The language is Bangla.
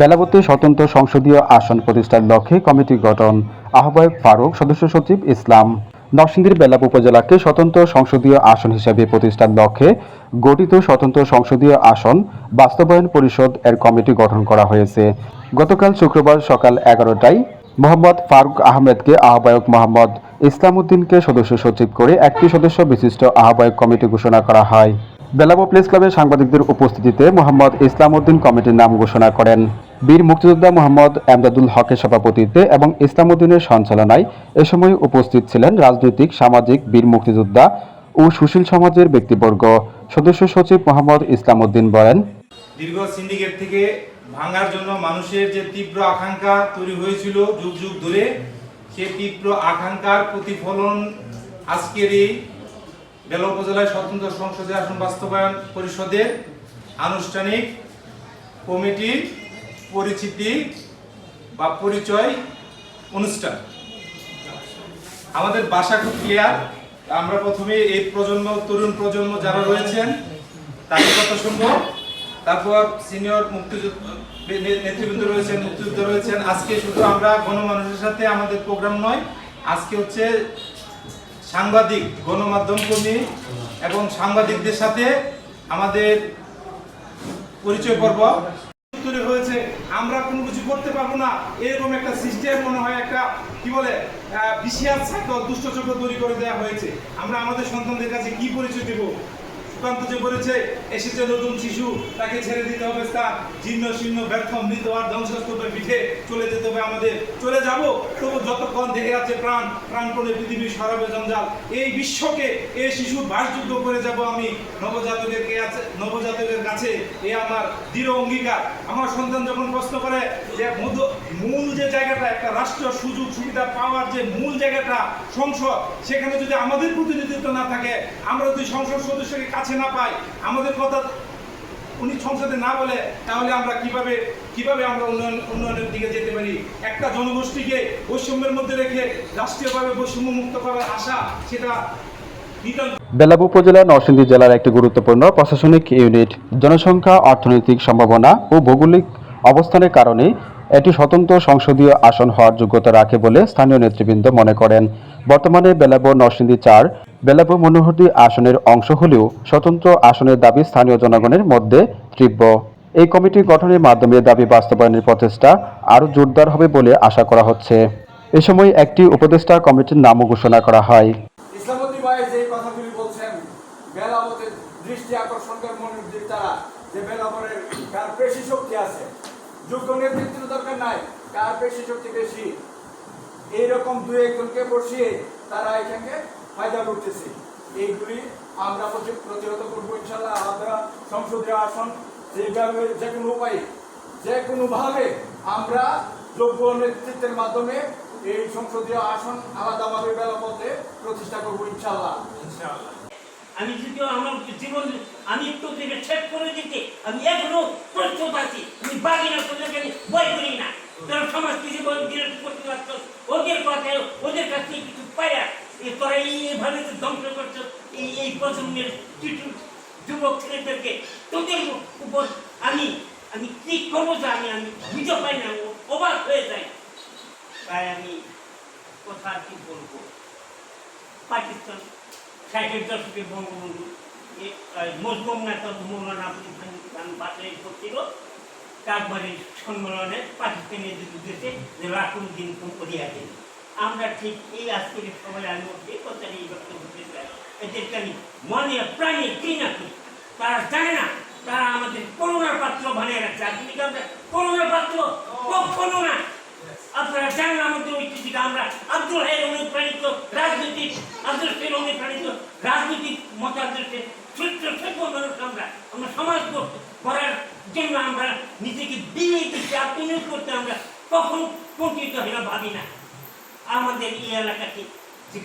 বেলাবতী স্বতন্ত্র সংসদীয় আসন প্রতিষ্ঠার লক্ষ্যে কমিটি গঠন। আহ্বায়ক ফারুক, সদস্য সচিব ইসলাম। নরসিংদীর বেলাব উপজেলাকে স্বতন্ত্র সংসদীয় আসন হিসেবে প্রতিষ্ঠার লক্ষ্যে গঠিত স্বতন্ত্র সংসদীয় আসন বাস্তবায়ন পরিষদ এর কমিটি গঠন করা হয়েছে। গতকাল শুক্রবার সকাল এগারোটায় মোহাম্মদ ফারুক আহমেদকে আহ্বায়ক মোহাম্মদ ইসলাম উদ্দিনকে সদস্য সচিব করে একটি সদস্য বিশিষ্ট আহ্বায়ক কমিটি ঘোষণা করা হয়। বেলাবো প্রেস ক্লাবের সাংবাদিকদের উপস্থিতিতে মোহাম্মদ ইসলাম উদ্দিন কমিটির নাম ঘোষণা করেন। বীর মুক্তিযোদ্ধা মোহাম্মদ এমদাদুল হকের সভাপতিত্বে এবং ইসলাম উদ্দিনের সঞ্চালনায় এ সময় উপস্থিত ছিলেন রাজনৈতিক, সামাজিক বীর মুক্তিযোদ্ধা ও সুশীল সমাজের ব্যক্তিবর্গ। সদস্য সচিব মোহাম্মদ ইসলাম উদ্দিন বলেন, দীর্ঘ সিন্ডিকেট থেকে ভাঙার জন্য মানুষের যে তীব্র আকাঙ্ক্ষা তৈরি হয়েছিল যুগ যুগ ধরে, সে তীব্র আকাঙ্ক্ষার প্রতিফলন আজকের এই বেলা উপজেলায় স্বতন্ত্র সংসদে আসন বাস্তবায়ন পরিষদের আনুষ্ঠানিক কমিটির পরিচিতি বা পরিচয় অনুষ্ঠান। আমাদের বাসা খুব ক্লিয়ার আমরা প্রথমে এই প্রজন্ম, তরুণ প্রজন্ম যারা রয়েছেন, তাদের কথা শুনব। তারপর সিনিয়র মুক্তিযুদ্ধ নেতৃবৃন্দ রয়েছেন, মুক্তিযুদ্ধ রয়েছেন। আজকে শুধু আমরা গণমানুষের সাথে আমাদের প্রোগ্রাম নয়, আজকে হচ্ছে সাংবাদিক, গণমাধ্যম কর্মী এবং সাংবাদিকদের সাথে আমাদের পরিচয় পর্ব। তৈরি হয়েছে, আমরা কোনো কিছু করতে পারব না। এরকম একটা সিস্টেম মনে হয় একটা, কি বলে বিশিয়ার সাইকেল দুষ্ট চক্র তৈরি করে দেওয়া হয়েছে। আমরা আমাদের সন্তানদের কাছে কি পরিচয় দেব? সুকান্ত যে বলেছে এসেছে নতুন শিশু, তাকে ছেড়ে দিতে হবে তার জীর্ণ শীর্ণ ব্যর্থ মৃত আর ধ্বংসস্তূপের পিঠে চলে যেতে হবে আমাদের। চলে যাব, তবু যতক্ষণ দেখে আছে প্রাণ, প্রাণপণে পৃথিবীর সরবে জঞ্জাল। এই বিশ্বকে এই শিশুর বাসযোগ্য করে যাব আমি। নবজাতকের কাছে নবজাতকের কাছে এ আমার দৃঢ় অঙ্গীকার। আমার সন্তান যখন প্রশ্ন করে যে মূল- মূল যে জায়গাটা একটা রাষ্ট্র সুযোগ, সুবিধা পাওয়ার যে মূল জায়গাটা সংসদ, সেখানে যদি আমাদের প্রতিনিধিত্ব না থাকে, আমরা যদি সংসদ সদস্যকে কাছে না পাই, আমাদের কথা উনি সংসদে না বলে, তাহলে আমরা কীভাবে কীভাবে আমরা উন্নয়ন, উন্নয়নের দিকে যেতে পারি? একটা জনগোষ্ঠীকে বৈষম্যের মধ্যে রেখে রাষ্ট্রীয়ভাবে বৈষম্য মুক্ত করার আশা, সেটা বেলাব উপজেলা নরসিংদী জেলার একটি গুরুত্বপূর্ণ প্রশাসনিক ইউনিট। জনসংখ্যা, অর্থনৈতিক সম্ভাবনা ও ভৌগোলিক অবস্থানের কারণে এটি স্বতন্ত্র সংসদীয় আসন হওয়ার যোগ্যতা রাখে বলে স্থানীয় নেতৃবৃন্দ মনে করেন। বর্তমানে বেলাবো নরসিংদী চার, বেলাবো মনোহরদী আসনের অংশ হলেও স্বতন্ত্র আসনের দাবি স্থানীয় জনগণের মধ্যে তীব্র। এই কমিটি গঠনের মাধ্যমে দাবি বাস্তবায়নের প্রচেষ্টা আরও জোরদার হবে বলে আশা করা হচ্ছে। এ সময় একটি উপদেষ্টা কমিটির নামও ঘোষণা করা হয়। দৃষ্টি আকর্ষণ করে তারা যে বেলাবরের কার পেশি শক্তি আছে। যোগ্য নেতৃত্বের দরকার নাই কার বেশি শক্তি বেশি। এইরকম দু একজনকে বসিয়ে তারা এখানে ফায়দা করতেছে এইগুলি আমরা প্রতি- প্রতিহত করব ইনশাল্লাহ। আমরা সংসদীয় আসন যেভাবে, যে কোনো উপায়ে, যে কোনোভাবে আমরা যোগ্য নেতৃত্বের মাধ্যমে এই সংসদীয় আসন আলাদাভাবে বেলাপথে প্রতিষ্ঠা করব ইনশাল্লাহ। আমি যদিও আমার জীবন আমি একটু থেকে শেষ করে দিতে আমি এখনও প্রস্তুত আছি। আমি বাগি না আমি বই করি না। তারা সমাজ কিছু বই বিরোধ করতে পারতো ওদের কথায় ওদের কাছ থেকে কিছু পায়া তোরা এইভাবে তো ধ্বংস করছ, এই এই প্রজন্মের যুবক ছেলেদেরকে। তোদের উপর আমি আমি কি করব জানি, আমি বুঝতে পাই না অবাক হয়ে যাই তাই আমি কথা কি বলব? পাকিস্তান ষাটের দশকে বঙ্গবন্ধু মজবুম নেতা মৌলানা আব্দুল হামিদ খান বাছাই করছিল। তারপরে সম্মেলনে পাকিস্তানের বিরুদ্ধে যে রাখুন দিন করিয়া দিন। আমরা ঠিক এই আজকের সবাই আমি এই কথাটা এই বক্তব্য দিতে চাই। এদেরকে আমি মনে প্রাণে ঘৃণা করি তারা জানে না, তারা আমাদের করোনার পাত্র বানিয়ে রাখছে। আপনি কি আমরা করোনার পাত্র, কখনো না। আপনারা জানেন আমাদের ঐতিহ্যকে, আমরা আব্দুল হাই অনুপ্রাণিত রাজনৈতিক সেন অনুপ্রাণিত রাজনৈতিক মতাদর্শে ছোট্ট ছোট্ট মানুষ আমরা। আমরা সমাজ গড়ার জন্য আমরা নিজেকে দিয়ে দিচ্ছি আপনি করতে আমরা কখন পঞ্চিত হয়ে ভাবি না? আমাদের এই এলাকাকে যে